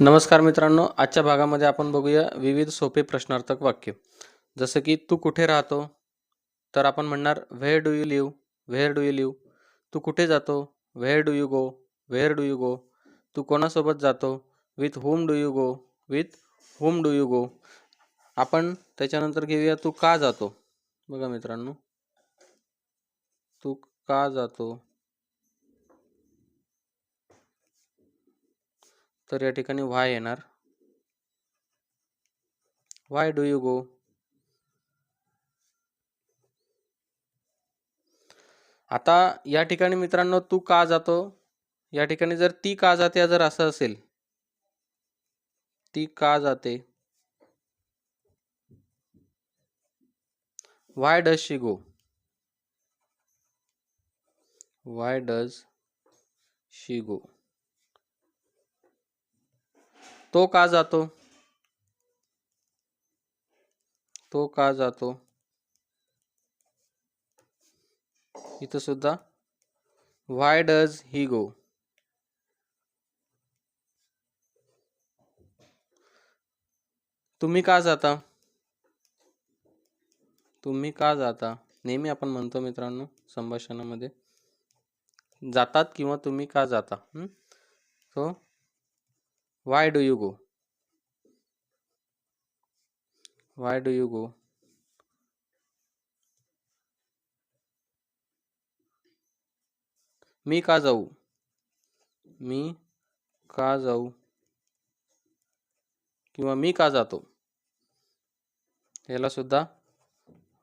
नमस्कार मित्रांनो आजच्या भागामध्ये आपण बघूया विविध सोपे प्रश्नार्थक वाक्य. जसं की तू कुठे राहतो? तर आपण म्हणणार where do you live where do you live तू कुठे जातो? Where do you go where do you go तू कोणासोबत जातो? With home do you go with home do you go आपण त्याच्यानंतर घेऊया तू का जातो? बघा मित्रांनो. तू का जातो? तर या ठिकाणी वाय येणार. वाय डू यू गो आता या ठिकाणी मित्रांनो तू का जातो? या ठिकाणी जर ती का जाते जर असं असेल ती का जाते? Why does she go why does she go तो का जातो? तो का जातो? इथं सुद्धा. व्हाय डज ही गो तुम्ही का जाता? तुम्ही का जाता? नेहमी आपण म्हणतो मित्रांनो संभाषणामध्ये. जातात किंवा तुम्ही का जाता? तो why do you go why do you go मी का जाऊ? मी का जाऊ? किंवा मी का जातो? याला सुद्धा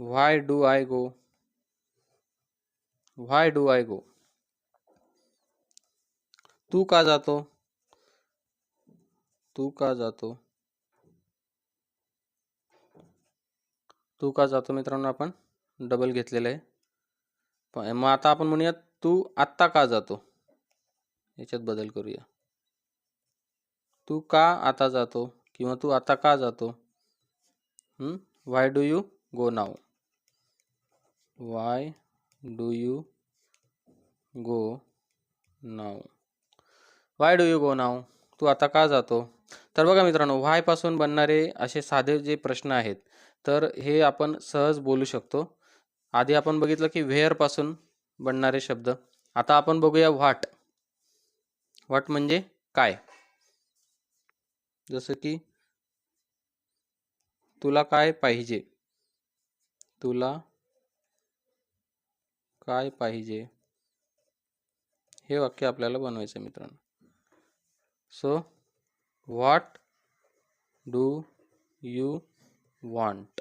why do I go why do I go तू का जातो? तू का जातो? तू का जातो मित्रांनो आपण? डबल घेतलेलं आहे. आता तू आत्ता का जातो? याच्यात बदल करूया. तू का आता जातो? किंवा तू आता का जातो? Why do you go now why do you go now why do you go now तू आता का जातो? तर बघा मित्रांनो व्हायपासून बनणारे असे साधे जे प्रश्न आहेत तर हे आपण सहज बोलू शकतो. आधी आपण बघितलं की व्हेअरपासून बनणारे शब्द. आता आपण बघूया व्हाट व्हाट म्हणजे काय? जसं की तुला काय पाहिजे? तुला काय पाहिजे? हे वाक्य आपल्याला बनवायचं मित्रांनो. So what do you want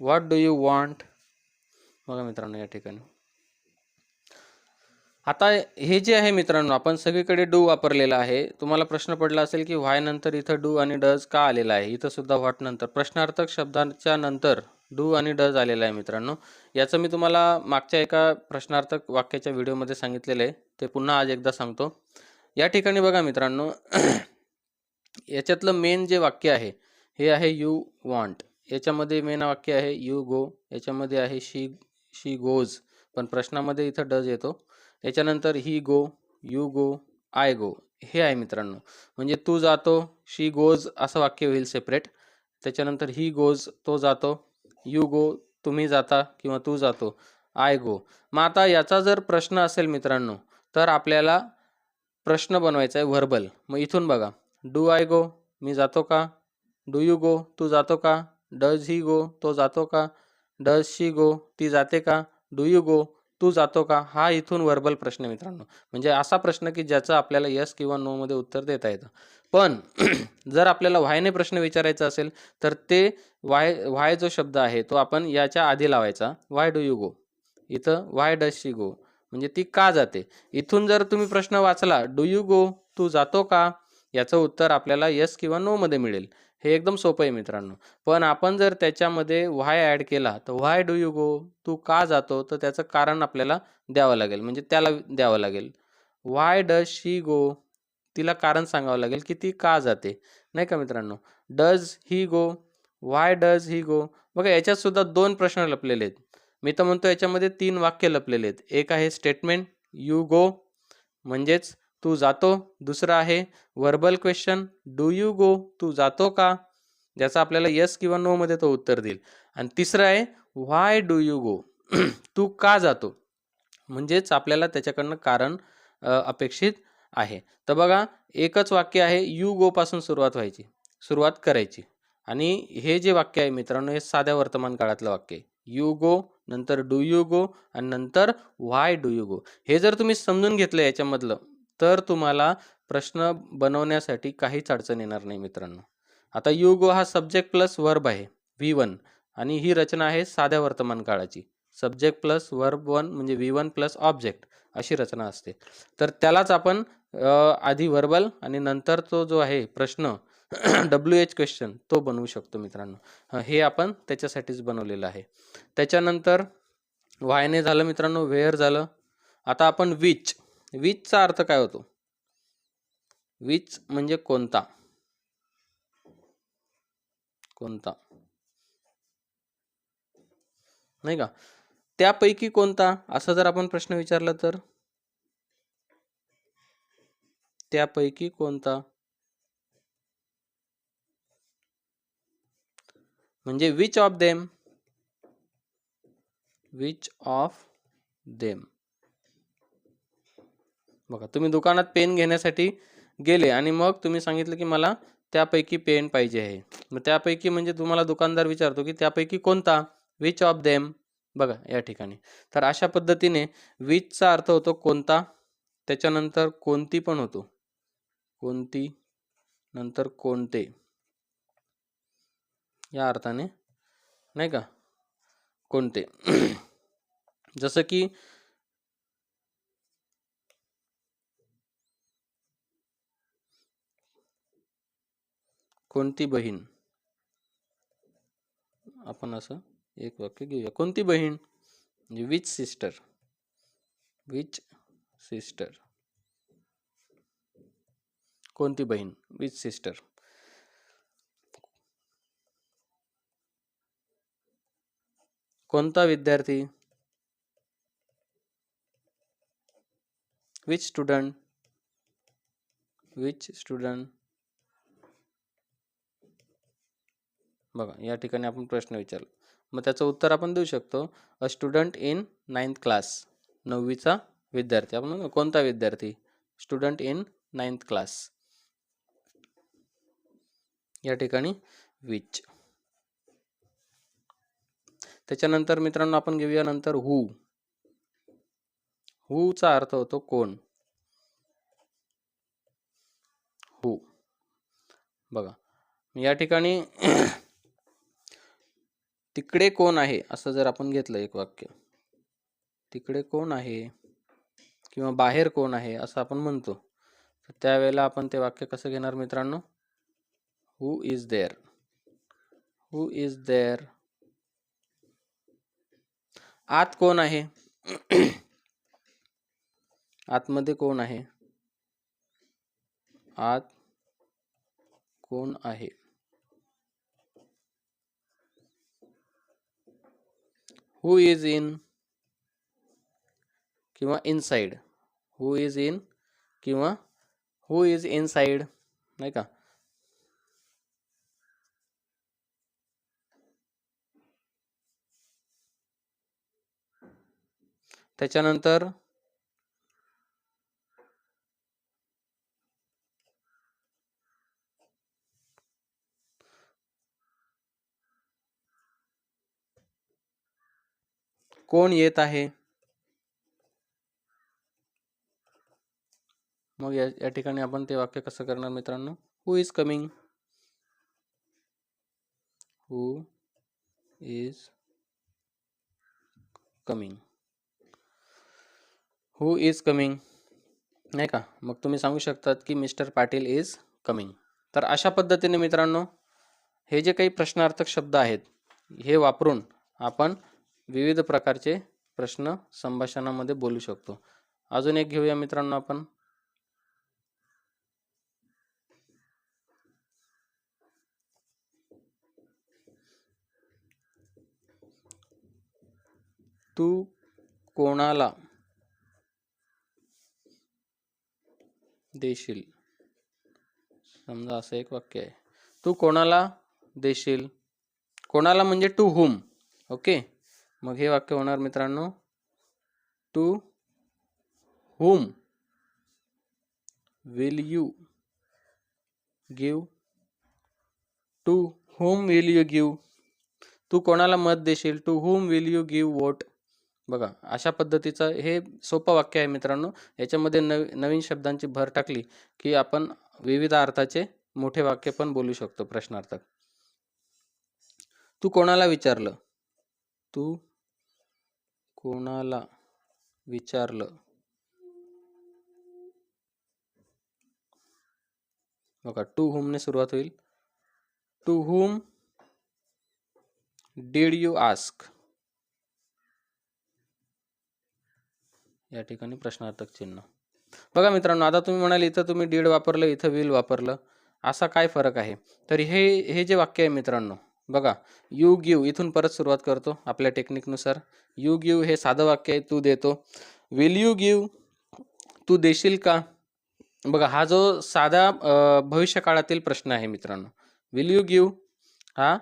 what do you want बघा मित्रांनो या ठिकाणी. आता हे जे आहे मित्रांनो आपण सगळीकडे डू वापरलेला आहे. तुम्हाला प्रश्न पडला असेल की व्हाय नंतर इथं डू आणि डज का आलेला आहे? इथं सुद्धा व्हॉट नंतर. प्रश्नार्थक शब्दांच्या नंतर डू आणि डज आलेला आहे मित्रांनो. याचं मी तुम्हाला मागच्या एका प्रश्नार्थक वाक्याच्या व्हिडिओमध्ये सांगितलेलं आहे. ते पुन्हा आज एकदा सांगतो. या ठिकाणी बघा मित्रांनो याच्यातलं मेन जे वाक्य आहे हे आहे यू वॉन्ट याच्यामध्ये मेन वाक्य आहे यू गो याच्यामध्ये आहे शी शी गोज पण प्रश्नामध्ये इथं डज येतो. याच्यानंतर ही गो यू गो आय गो हे आहे मित्रांनो. म्हणजे तू जातो शी गोज असं वाक्य होईल सेपरेट त्याच्यानंतर ही गोज तो जातो. यू गो तुम्ही जाता किंवा तू जातो. आय गो मग आता याचा जर प्रश्न असेल मित्रांनो तर आपल्याला प्रश्न बनवायचा आहे व्हर्बल मग इथून बघा. डू आय गो मी जातो का? डू यू गो तू जातो का? डज ही गो तो जातो का? डज शी गो ती जाते का? डू यू गो तू जातो का? हा इथून व्हर्बल प्रश्न मित्रांनो. म्हणजे असा प्रश्न की ज्याचं आपल्याला यस किंवा नो मध्ये उत्तर देता येतं. पण जर आपल्याला व्हायने प्रश्न विचारायचा असेल तर ते वाय व्हाय जो शब्द आहे तो आपण याच्या आधी लावायचा. वाय डू यू गो इथं वाय डज शी गो म्हणजे ती का जाते? इथून जर तुम्ही प्रश्न वाचला डू यू गो तू जातो का? याचं उत्तर आपल्याला यस किंवा नो मध्ये मिळेल. हे एकदम सोपं आहे मित्रांनो. पण आपण जर त्याच्यामध्ये व्हाय ॲड केला तर व्हाय डू यू गो तू का जातो? तर त्याचं कारण आपल्याला द्यावं लागेल. म्हणजे त्याला द्यावं लागेल. व्हाय डज शी गो तिला कारण सांगावं लागेल की ती का जाते. नाही का मित्रांनो? Does he go why does he गो बघा याच्यात सुद्धा दोन प्रश्न लपलेले आहेत. मी तर म्हणतो याच्यामध्ये तीन वाक्य लपलेले आहेत. एक आहे स्टेटमेंट यू गो म्हणजेच तू जातो. दुसरं आहे verbal question do you go तू जातो का? ज्याचा आपल्याला यस किंवा नो मध्ये तो उत्तर देईल. आणि तिसरं आहे व्हाय डू यू गो तू का जातो? म्हणजेच आपल्याला त्याच्याकडनं कारण अपेक्षित आहे. तर बघा एकच वाक्य आहे यू गो पासून सुरुवात व्हायची सुरुवात करायची. आणि हे जे वाक्य आहे मित्रांनो हे साध्या वर्तमान काळातलं वाक्य आहे. यू गो नंतर डू यू गो आणि नंतर व्हाय डू यू गो. हे जर तुम्ही समजून घेतलं याच्यामधलं तर तुम्हाला प्रश्न बनवण्यासाठी काहीच अडचण येणार नाही मित्रांनो. आता यू गो हा सब्जेक्ट प्लस वर्ब आहे व्ही वन आणि ही रचना आहे साध्या वर्तमान काळाची. सब्जेक्ट प्लस वर्ब वन म्हणजे व्ही वन प्लस ऑब्जेक्ट अशी रचना असते. तर त्यालाच आपण आधी वर्बल आणि नंतर तो जो आहे प्रश्न डब्ल्यू एच क्वेश्चन तो बनवू शकतो मित्रांनो. हे आपण त्याच्यासाठीच बनवलेलं आहे. त्याच्यानंतर वायने झालं मित्रांनो वेअर झालं? आता आपण विच विचचा अर्थ काय होतो? विच म्हणजे कोणता? कोणता? नाही का? त्यापैकी कोणता? असा जर आपण प्रश्न विचारला तर? त्यापैकी कोणता? म्हणजे which of them which of them बघा तुम्ही दुकानात पेन घेण्यासाठी गेले आणि मग तुम्ही सांगितलं की मला त्यापैकी पेन पाहिजे आहे. मग त्यापैकी म्हणजे तुम्हाला दुकानदार विचारतो की त्यापैकी कोणता? विच ऑफ देम बघा या ठिकाणी. तर अशा पद्धतीने विचचा अर्थ होतो कोणता? त्याच्यानंतर कोणती पण होतो. कोणती? नंतर कोणते? या अर्थाने नाही का? कोणते जसं की कोणती बहीण आपण असं एक वाक्य घेऊया कोणती बहीण म्हणजे विच सिस्टर विच सिस्टर कोणती बहीण विच सिस्टर कोणता विद्यार्थी? विच स्टुडंट विच स्टुडंट बघा या ठिकाणी आपण प्रश्न विचारला. मग त्याचं उत्तर आपण देऊ शकतो. A student in ninth class नववीचा विद्यार्थी. आपण कोणता विद्यार्थी? स्टुडंट इन नाईन्थ क्लास या ठिकाणी विच त्याच्यानंतर मित्रांनो आपण घेऊया नंतर हू. हूचा अर्थ होतो कोण? हू. बघा या ठिकाणी तिकडे कोण आहे असं जर आपण घेतलं एक वाक्य तिकडे कोण आहे किंवा बाहेर कोण आहे असं आपण म्हणतो तर त्यावेळेला आपण ते वाक्य कसं घेणार मित्रांनो? Who is there. Who is there. आत कोण आहे? आतमध्ये कोण आहे? आत कोण आहे? हू इज़ इन किंवा इनसाइड हू इज़ इन किंवा हू इज़ इनसाइड नाही का? त्याच्यानंतर कोण येत आहे? मग या या ठिकाणी आपण ते वाक्य कसं करणार मित्रांनो? Who is coming who is coming who is coming नाही का? मग तुम्ही सांगू शकतात की मिस्टर पाटील इज कमिंग तर अशा पद्धतीने मित्रांनो हे जे काही प्रश्नार्थक शब्द आहेत हे वापरून आपण विविध प्रकारचे प्रश्न संभाषणामध्ये बोलू शकतो. अजून एक घेऊया मित्रांनो आपण. तू कोणाला देशील. असं एक वाक्य आहे. तू कोणाला देशील? म्हणजे टू हुम ओके मग हे वाक्य होणार मित्रांनो to whom will you give to whom will you give तू कोणाला मत देशील? To whom will you give vote बघा अशा पद्धतीचं हे सोपं वाक्य आहे मित्रांनो. याच्यामध्ये नव नवीन शब्दांची भर टाकली की आपण विविध अर्थाचे मोठे वाक्य पण बोलू शकतो प्रश्नार्थक. तू कोणाला विचारलं? तू कोणाला विचारलं? बघा टू हुमने सुरुवात होईल. To whom did you ask? या ठिकाणी प्रश्नार्थक चिन्ह. बघा मित्रांनो आता तुम्ही म्हणाल इथं तुम्ही डीड वापरलं इथं विल वापरलं. असा काय फरक आहे? तर हे हे जे वाक्य आहे मित्रांनो बघा यू गिव इथून परत सुरुवात करतो आपल्या टेक्निकनुसार. यू गिव हे साधं वाक्य आहे तू देतो. विल यू गिव तू देशील का? बघा हा जो साधा भविष्यकाळातील प्रश्न आहे मित्रांनो. विल यू गिव हा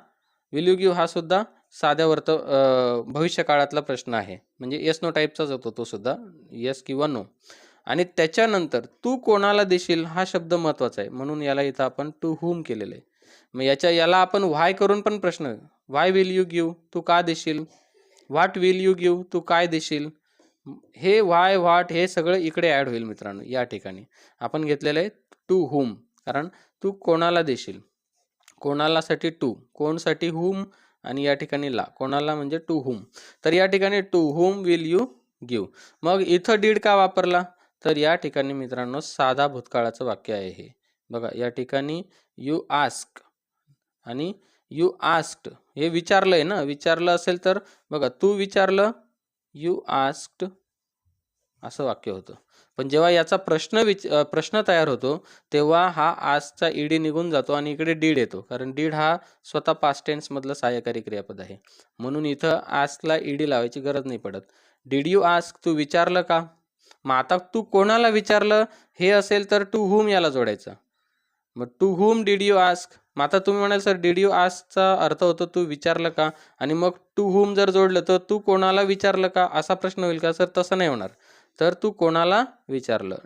विल यू गिव हा सुद्धा साध्या वर्त अ, भविष्यकाळातला प्रश्न आहे. म्हणजे येस नो टाईपचाच होतो तो सुद्धा. येस किंवा नो आणि त्याच्यानंतर तू कोणाला देशील हा शब्द महत्त्वाचा आहे. म्हणून याला इथं आपण टू हुम केलेलं आहे. मग याच्या याला आपण व्हाय करून पण प्रश्न व्हाय विल यू गिव तू का देशील? व्हॉट विल यू गिव तू काय देशील? हे व्हाय व्हॉट हे सगळं इकडे ॲड होईल मित्रांनो या ठिकाणी. आपण घेतलेलं आहे टू हुम कारण तू कोणाला देशील? कोणालासाठी टू कोणसाठी हुम आणि या ठिकाणी ला कोणाला म्हणजे टू हुम तर या ठिकाणी to whom will you give मग इथं डीड का वापरला? तर या ठिकाणी मित्रांनो साधा भूतकाळाचं वाक्य आहे हे. बघा या ठिकाणी यू आस्क आणि यू आस्क्ड हे विचारलंय ना? विचारलं असेल तर बघा तू विचारलं यू आस्क्ड असं वाक्य होतं. पण जेव्हा याचा प्रश्न विच प्रश्न तयार होतो तेव्हा हा आजचा ईडी निघून जातो आणि इकडे डीड येतो. कारण डीड हा स्वतः पास्ट टेन्समधलं सहाय्यकारी क्रियापद आहे. म्हणून इथं आस्कला ईडी लावायची गरज नाही पडत. डीड यू आस्क तू विचारलं का? मग आता तू कोणाला विचारलं? हे असेल तर टू हुम याला जोडायचं? मग to whom did you ask मग आता तुम्ही म्हणाल सर डीड यू आस्कचा अर्थ होतो तू विचारलं का? आणि मग टू हुम जर जोडलं तर तू कोणाला विचारलं का? असा प्रश्न होईल का? सर तसं नाही होणार. तर तू कोणाला विचारलं?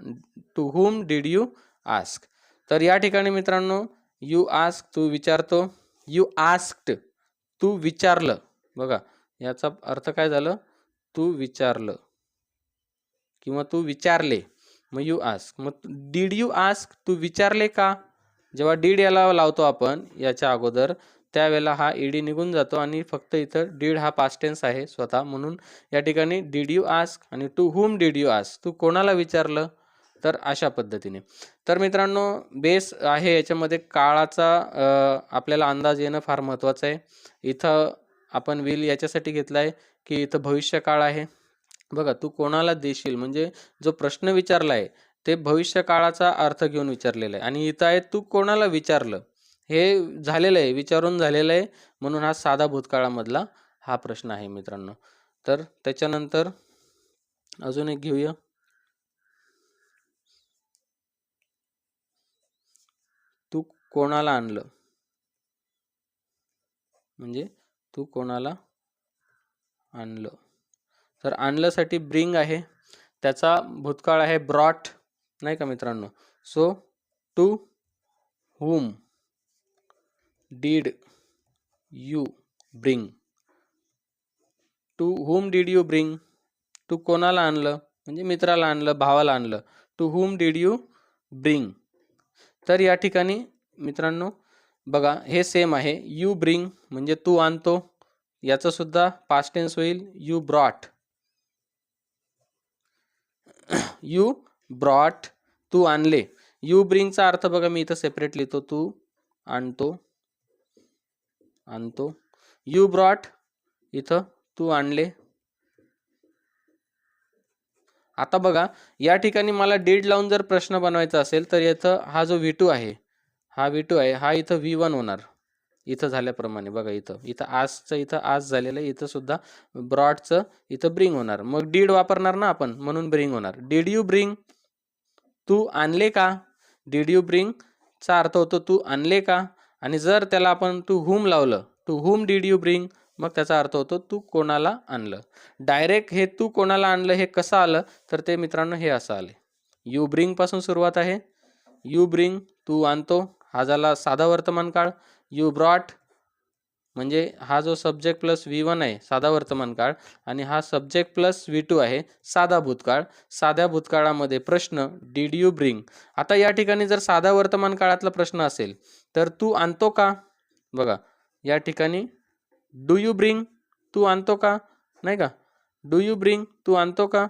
To whom did you ask तर या ठिकाणी मित्रांनो यू आस्क तू विचारतो. यू आस्क्ड तू विचारलं. बघा याचा अर्थ काय झालं? तू विचारलं. किंवा तू विचारले मग यू आस्क मग डीड यू आस्क तू विचारले का? जेव्हा डीड याला लावतो आपण याच्या अगोदर त्यावेळेला हा ईडी निघून जातो आणि फक्त इथं डीड हा पास्ट टेन्स आहे स्वतः. म्हणून या ठिकाणी डीड यू आस्क आणि to whom did you ask तू कोणाला विचारलं? तर अशा पद्धतीने. तर मित्रांनो बेस आहे याच्यामध्ये. काळाचा आपल्याला अंदाज येणं फार महत्त्वाचं आहे. इथं आपण विल याच्यासाठी घेतला आहे की इथं भविष्यकाळ आहे. बघा तू कोणाला देशील? म्हणजे जो प्रश्न विचारला आहे ते भविष्य काळाचा अर्थ घेऊन विचारलेला आहे. आणि इथं आहे तू कोणाला विचारलं? हे झालेलं आहे विचारून झालेलं आहे. म्हणून हा साधा भूतकाळामधला हा प्रश्न आहे मित्रांनो. तर त्याच्यानंतर अजून एक घेऊया. तू कोणाला आणलं? म्हणजे तू कोणाला आणलं? तर आणल्यासाठी ब्रिंग आहे. त्याचा भूतकाळ आहे ब्रॉट नाही का मित्रांनो? So to whom. Did you bring to whom did you bring तू कोणाला आणलं? म्हणजे मित्राला आणलं भावाला आणलं. To whom did you bring तर या ठिकाणी मित्रांनो बघा हे सेम आहे. यू ब्रिंग म्हणजे तू आणतो. याचं सुद्धा पास्ट टेन्स होईल. यू ब्रॉट यू ब्रॉट तू आणले. यू ब्रिंगचा अर्थ बघा मी इथं सेपरेट लिहितो. तू आणतो. आणतो. यू ब्रॉट इथं तू आणले. आता बघा या ठिकाणी मला डीड लावून जर प्रश्न बनवायचा असेल तर इथं हा जो व्ही टू आहे हा व्ही टू आहे हा इथं व्ही वन होणार. इथं झाल्याप्रमाणे बघा इथं. इथं आजचं इथं आज झालेलं आहे इथं सुद्धा ब्रॉडचं इथं ब्रिंग होणार. मग डीड वापरणार ना आपण म्हणून ब्रिंग होणार. डीड यू ब्रिंग तू आणले का? डीड यू ब्रिंग चा अर्थ होतो तू आणले का? आणि जर त्याला आपण टू हुम लावलं to whom did you bring मग त्याचा अर्थ होतो तू कोणाला आणलं? डायरेक्ट हे तू कोणाला आणलं हे कसं आलं? तर ते मित्रांनो हे असं आले यू ब्रिंगपासून सुरुवात आहे. यू ब्रिंग तू आणतो. हा झाला साधा वर्तमान काळ. यू ब्रॉट म्हणजे हा जो सब्जेक्ट प्लस व्ही वन आहे साधा वर्तमान काळ. आणि हा सब्जेक्ट प्लस व्ही टू आहे साधा भूतकाळ. साध्या भूतकाळामध्ये प्रश्न डीड यू ब्रिंग आता या ठिकाणी जर साधा वर्तमान काळातला प्रश्न असेल तर तू आणतो का? बघा या ठिकाणी डू यू ब्रिंग तू आणतो का? नाही का? डू यू ब्रिंग तू आणतो का?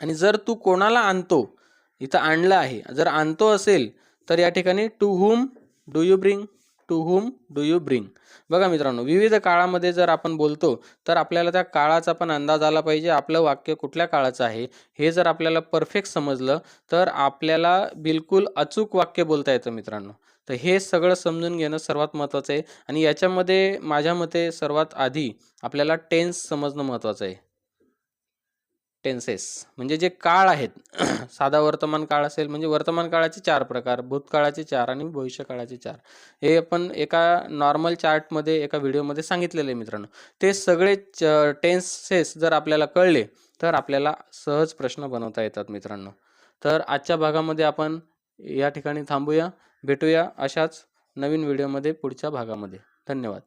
आणि जर तू कोणाला आणतो इथं आणलं आहे जर आणतो असेल तर या ठिकाणी to whom do you bring to whom do you bring बघा मित्रांनो विविध काळामध्ये जर आपण बोलतो तर आपल्याला त्या काळाचा पण अंदाज आला पाहिजे आपलं वाक्य कुठल्या काळाचं आहे हे जर आपल्याला परफेक्ट समजलं तर आपल्याला बिलकुल अचूक वाक्य बोलता येतं मित्रांनो. तर हे सगळं समजून घेणं सर्वात महत्त्वाचं आहे. आणि याच्यामध्ये माझ्या मते सर्वात आधी आपल्याला टेन्स समजणं महत्त्वाचं आहे. टेन्सेस म्हणजे जे काळ आहेत. साधा वर्तमान काळ असेल म्हणजे वर्तमान काळाचे चार प्रकार भूतकाळाचे चार आणि भविष्यकाळाचे चार. हे आपण एका नॉर्मल चार्टमध्ये एका व्हिडिओमध्ये सांगितलेलं आहे मित्रांनो. ते सगळे टेन्सेस जर आपल्याला कळले तर आपल्याला सहज प्रश्न बनवता येतात मित्रांनो. तर आजच्या भागामध्ये आपण या ठिकाणी थांबूया. भेटूया अशाच नवीन व्हिडिओमध्ये पुढच्या भागामध्ये. धन्यवाद.